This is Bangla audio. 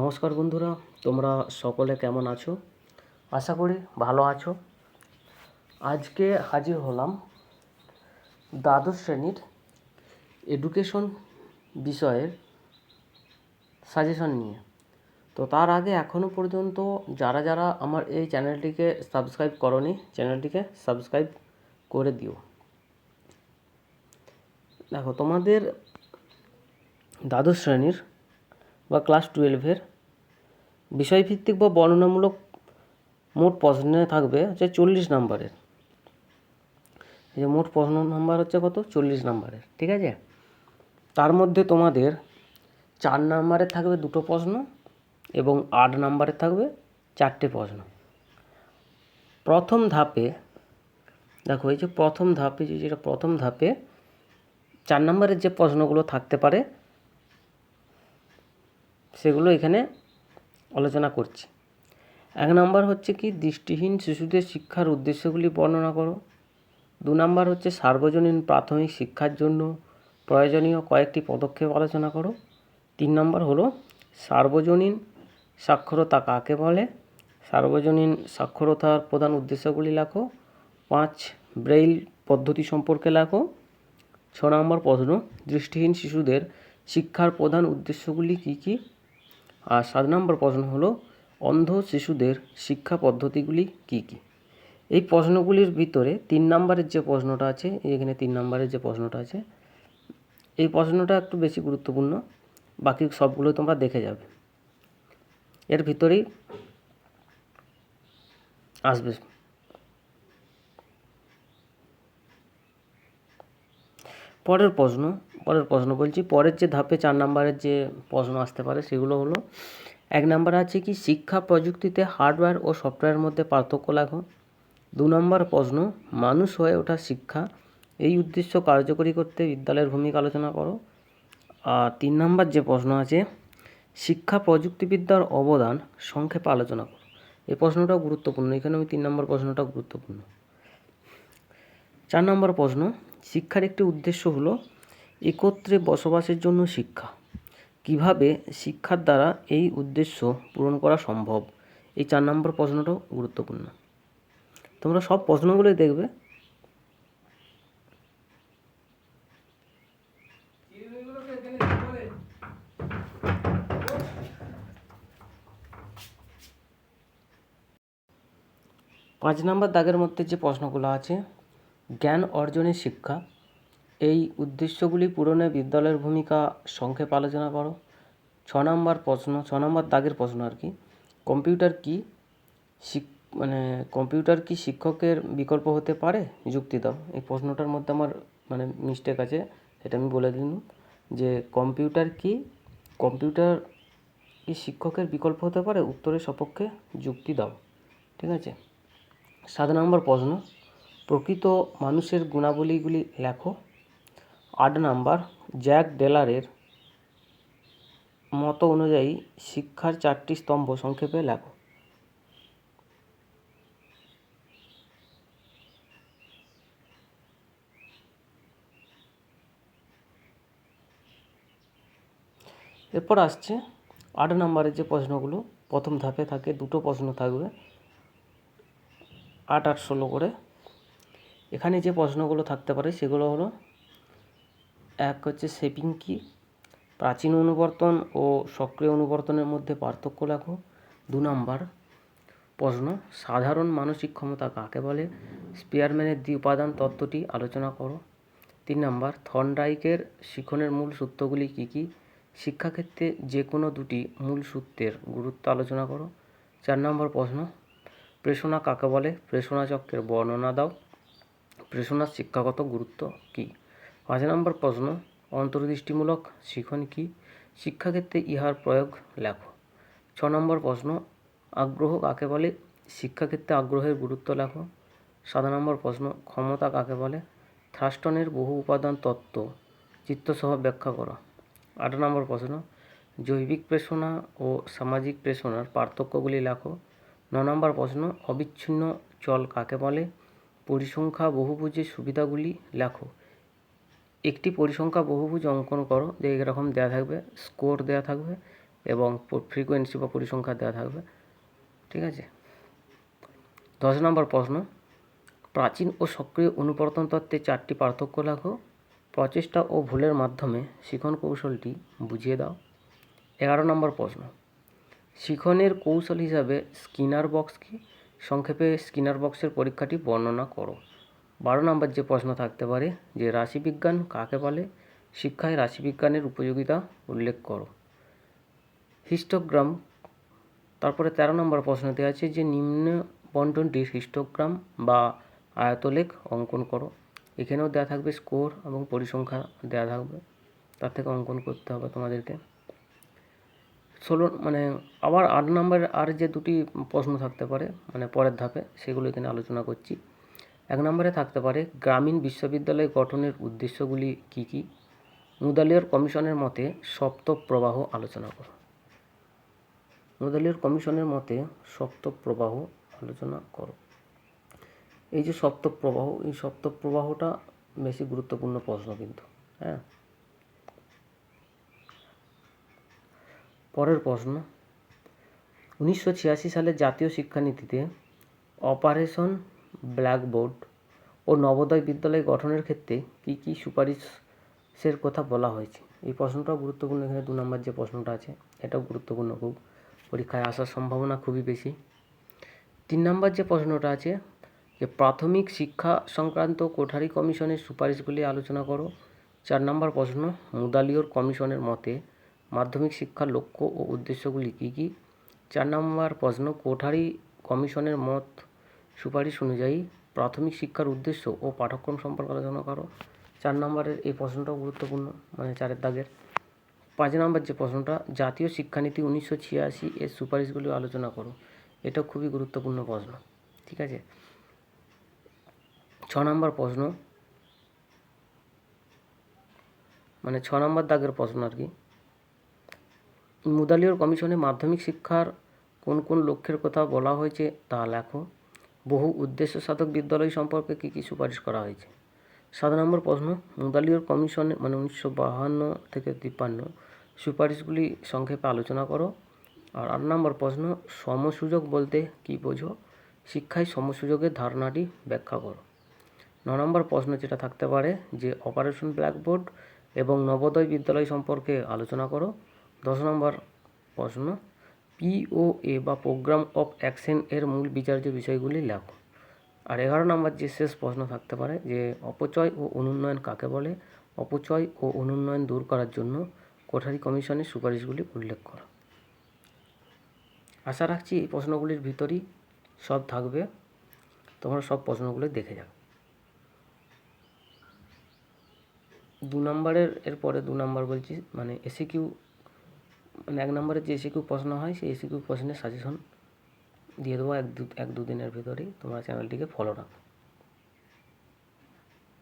নমস্কার বন্ধুরা, তোমরা সকলে কেমন আছো? আশা করি ভালো আছো। আজকে হাজির হলাম দ্বাদশ শ্রেণির এডুকেশন বিষয়ের সাজেশন নিয়ে। তো তার আগে এখনও পর্যন্ত যারা যারা আমার এই চ্যানেলটিকে সাবস্ক্রাইব করনি চ্যানেলটিকে সাবস্ক্রাইব করে দিও। দেখো, তোমাদের দ্বাদশ শ্রেণির বা ক্লাস টুয়েলভের। বিষয়ভিত্তিক বা বর্ণনামূলক মোট প্রশ্নে থাকবে হচ্ছে চল্লিশ নাম্বারের। এই যে মোট প্রশ্ন নাম্বার হচ্ছে কত? চল্লিশ নাম্বারের, ঠিক আছে? তার মধ্যে তোমাদের চার নাম্বারের থাকবে দুটো প্রশ্ন এবং আট নাম্বারের থাকবে চারটে প্রশ্ন। প্রথম ধাপে, দেখো এই যে প্রথম ধাপে যেটা প্রথম ধাপে, চার নম্বরের যে প্রশ্নগুলো থাকতে পারে সেগুলো এখানে আলোচনা করছি। এক নম্বর হচ্ছে কি, দৃষ্টিহীন শিশুদের শিক্ষার উদ্দেশ্যগুলি বর্ণনা করো। দু নম্বর হচ্ছে, সার্বজনীন প্রাথমিক শিক্ষার জন্য প্রয়োজনীয় কয়েকটি পদক্ষেপ আলোচনা করো। তিন নম্বর হলো, সার্বজনীন সাক্ষরতা কাকে বলে? সার্বজনীন সাক্ষরতার প্রধান উদ্দেশ্যগুলি লেখো। পাঁচ, ব্রেইল পদ্ধতি সম্পর্কে লেখো। ছ নম্বর প্রশ্ন, দৃষ্টিহীন শিশুদের শিক্ষার প্রধান উদ্দেশ্যগুলি কী কী? আর সাত নম্বর প্রশ্ন হলো, অন্ধ শিশুদের শিক্ষা পদ্ধতিগুলি কী কী? এই প্রশ্নগুলির ভিতরে তিন নম্বরের যে প্রশ্নটা আছে, এখানে তিন নম্বরের যে প্রশ্নটা আছে, এই প্রশ্নটা একটু বেশি গুরুত্বপূর্ণ, বাকি সবগুলো তোমরা দেখে যাবে। এর ভিতরেই আসবে। পরের প্রশ্ন পরের প্রশ্ন বলছি, পরের যে ধাপে চার নম্বরের যে প্রশ্ন আসতে পারে সেগুলো হলো, এক নম্বর আছে কি, শিক্ষা প্রযুক্তিতে হার্ডওয়্যার ও সফটওয়্যারের মধ্যে পার্থক্য লেখো দু নম্বর প্রশ্ন, মানুষ হয়ে ওঠা শিক্ষা, এই উদ্দেশ্য কার্যকরী করতে বিদ্যালয়ের ভূমিকা আলোচনা করো। আর তিন নম্বর যে প্রশ্ন আছে, শিক্ষা প্রযুক্তিবিদ্যার অবদান সংক্ষেপে আলোচনা করো। এই প্রশ্নটাও গুরুত্বপূর্ণ, এখানে আমি তিন নম্বর প্রশ্নটা গুরুত্বপূর্ণ। চার নম্বর প্রশ্ন শিক্ষার একটি উদ্দেশ্য হলো একত্রে বসবাসের জন্য শিক্ষা। কীভাবে শিক্ষার দ্বারা এই উদ্দেশ্য পূরণ করা সম্ভব? এই চার নম্বর প্রশ্নটাও গুরুত্বপূর্ণ। তোমরা সব প্রশ্নগুলোই দেখবে। পাঁচ নম্বর দাগের মধ্যে যে প্রশ্নগুলো আছে জ্ঞান অর্জনের শিক্ষা। এই উদ্দেশ্যগুলি পূরণে বিদ্যালয়ের ভূমিকা সংক্ষেপে আলোচনা করো। ছ নম্বর প্রশ্ন, ছ নম্বর দাগের প্রশ্ন আর কি। কম্পিউটার কি মানে কম্পিউটার কি শিক্ষকের বিকল্প হতে পারে? যুক্তি দাও। এই প্রশ্নটার মধ্যে আমার মানে মিস্টেক আছে এটা আমি বলে দিন যে কম্পিউটার কি কম্পিউটার কি শিক্ষকের বিকল্প হতে পারে? উত্তরের সপক্ষে যুক্তি দাও। ঠিক আছে? সাত নম্বর প্রশ্ন প্রকৃত মানুষের গুণাবলীগুলি লেখো। আট নাম্বার, জ্যাক ডেলারের মত অনুযায়ী শিক্ষার চারটি স্তম্ভ সংক্ষেপে লেখো। এরপর আসছে আট নম্বরের যে প্রশ্নগুলো, প্রথম ধাপে থাকে, দুটো প্রশ্ন থাকবে, আট আট, ষোলো করে। এখানে যে প্রশ্নগুলো থাকতে পারে সেগুলো হলো, এক হচ্ছে শেপিং কি? প্রাচীন অনুবর্তন ও সক্রিয় অনুবর্তনের মধ্যে পার্থক্য লেখো। দু নম্বর প্রশ্ন, সাধারণ মানসিক ক্ষমতা কাকে বলে? স্পিয়ারম্যানের দ্বি উপাদান তত্ত্বটি আলোচনা করো। তিন নম্বর, থর্নডাইকের শিখনের মূল সূত্রগুলি কী কী? শিক্ষাক্ষেত্রে যে কোনো দুটি মূল সূত্রের গুরুত্ব আলোচনা করো। চার নম্বর প্রশ্ন, প্রেষণা কাকে বলে? প্রেষণা চক্রের বর্ণনা দাও। প্রেষণার শিক্ষাগত গুরুত্ব কী? পাঁচ নম্বর প্রশ্ন অন্তর্দৃষ্টিমূলক শিখন কি? শিক্ষাক্ষেত্রে ইহার প্রয়োগ লেখো। ছ নম্বর প্রশ্ন আগ্রহ কাকে বলে? শিক্ষাক্ষেত্রে আগ্রহের গুরুত্ব লেখো। সাত নম্বর প্রশ্ন ক্ষমতা কাকে বলে? থ্রাস্টনের বহু উপাদান তত্ত্ব, চিত্তসহ ব্যাখ্যা করো আট নম্বর প্রশ্ন জৈবিক প্রেষণা ও সামাজিক প্রেষণার পার্থক্যগুলি লেখো। ন নম্বর প্রশ্ন অবিচ্ছিন্ন চল কাকে বলে? পরিসংখ্যা বহুভুজের সুবিধাগুলি লেখো। একটি পরিসংখ্যা বহুভুজ অঙ্কন করো, যে এরকম দেওয়া থাকবে, স্কোর দেওয়া থাকবে এবং ফ্রিকোয়েন্সি বা পরিসংখ্যা দেওয়া থাকবে, ঠিক আছে? দশ নম্বর প্রশ্ন, প্রাচীন ও সক্রিয় অনুবর্তন তত্ত্বে চারটি পার্থক্য লেখো। প্রচেষ্টা ও ভুলের মাধ্যমে শিখন কৌশলটি বুঝিয়ে দাও। এগারো নম্বর প্রশ্ন, শিখনের কৌশল হিসাবে স্কিনার বক্স কি? সংক্ষেপে স্কিনার বক্সের পরীক্ষাটি বর্ণনা করো। বারো নম্বর যে প্রশ্ন থাকতে পারে, যে রাশিবিজ্ঞান কাকে বলে? শিক্ষায় রাশিবিজ্ঞানের উপযোগিতা উল্লেখ করো। হিস্টোগ্রাম, তারপরে তেরো নম্বর প্রশ্নতে আছে, যে নিম্ন বন্টনটির হিস্টোগ্রাম বা আয়তলেখ অঙ্কন করো। এখানেও দেওয়া থাকবে স্কোর এবং পরিসংখ্যা দেওয়া থাকবে। তার থেকে অঙ্কন করতে হবে তোমাদেরকে। ষোলো মানে আবার আট নম্বরের আর যে দুটি প্রশ্ন থাকতে পারে মানে পরের ধাপে, সেগুলো এখানে আলোচনা করছি। এক নম্বরে থাকতে পারে, গ্রামীণ বিশ্ববিদ্যালয় গঠনের উদ্দেশ্যগুলি কী কী? মুদালিয়ার কমিশনের মতে সপ্ত প্রবাহ আলোচনা করো। মুদালিয়ার কমিশনের মতে সপ্ত প্রবাহ আলোচনা করো। এই যে সপ্ত প্রবাহ এই সপ্ত প্রবাহটা বেশি গুরুত্বপূর্ণ প্রশ্ন কিন্তু হ্যাঁ? পরের প্রশ্ন। উনিশশো ছিয়াশি সালে জাতীয় শিক্ষানীতিতে অপারেশন ব্ল্যাকবোর্ড ও নবোদয় বিদ্যালয় গঠনের ক্ষেত্রে কী কী সুপারিশের কথা বলা হয়েছে? এই প্রশ্নটাও গুরুত্বপূর্ণ। এখানে দু নম্বর যে প্রশ্নটা আছে, এটাও গুরুত্বপূর্ণ খুব। পরীক্ষায় আসার সম্ভাবনা খুবই বেশি। তিন নম্বর যে প্রশ্নটা আছে, যে প্রাথমিক শিক্ষা সংক্রান্ত কোঠারি কমিশনের সুপারিশগুলি আলোচনা করো। চার নম্বর প্রশ্ন, মুদালিয়র কমিশনের মতে মাধ্যমিক শিক্ষার লক্ষ্য ও উদ্দেশ্যগুলি কী কী? চার নম্বর প্রশ্ন, কোঠারি কমিশনের মত সুপারিশ অনুযায়ী প্রাথমিক শিক্ষার উদ্দেশ্য ও পাঠ্যক্রম সম্পর্কে আলোচনা করো। চার নম্বরের এই প্রশ্নটাও গুরুত্বপূর্ণ মানে চারের দাগের। পাঁচ নম্বর যে প্রশ্নটা, জাতীয় শিক্ষানীতি উনিশশো ছিয়াশি এর সুপারিশগুলি আলোচনা করো। এটা খুবই গুরুত্বপূর্ণ প্রশ্ন, ঠিক আছে? ছ নম্বর প্রশ্ন মানে ছ নম্বর দাগের প্রশ্ন আর কি। মুদালিয়র কমিশনে মাধ্যমিক শিক্ষার কোন কোন লক্ষ্যের কথা বলা হয়েছে তা লেখো। বহু উদ্দেশ্য সাধক বিদ্যালয় সম্পর্কে কী কী সুপারিশ করা হয়েছে? সাত নম্বর প্রশ্ন মুদালিয়র কমিশনে মানে উনিশশো বাহান্ন থেকে তিপ্পান্ন সুপারিশগুলি সংক্ষেপে আলোচনা করো। আর আট নম্বর প্রশ্ন, সমসুযোগ বলতে কী বোঝো? শিক্ষায় সমসুযোগের ধারণাটি ব্যাখ্যা করো। ন নম্বর প্রশ্ন যেটা থাকতে পারে যে, অপারেশন ব্ল্যাকবোর্ড এবং নবোদয় বিদ্যালয় সম্পর্কে আলোচনা করো। দশ নম্বর প্রশ্ন পিওএ বা প্রোগ্রাম অফ অ্যাকশন এর মূল বিচার্য বিষয়গুলি লেখো। আর এগারো নম্বর যে শেষ প্রশ্ন থাকতে পারে, যে অপচয় ও অনুন্নয়ন কাকে বলে? অপচয় ও অনুন্নয়ন দূর করার জন্য কোঠারি কমিশনের সুপারিশগুলি উল্লেখ করো। আশা রাখছি এই প্রশ্নগুলির ভিতরই সব থাকবে। তোমরা সব প্রশ্নগুলো দেখে যাও। দু নম্বরের, এরপরে দু নম্বর বলছি মানে এসি কিউ মানে এক নম্বরে যে এসি কিউ প্রশ্ন হয়, সেই এসি কিউ প্রশ্নের সাজেশন দিয়ে দেবো এক দু এক দু দিনের ভিতরেই। তোমরা চ্যানেলটিকে ফলো রাখো।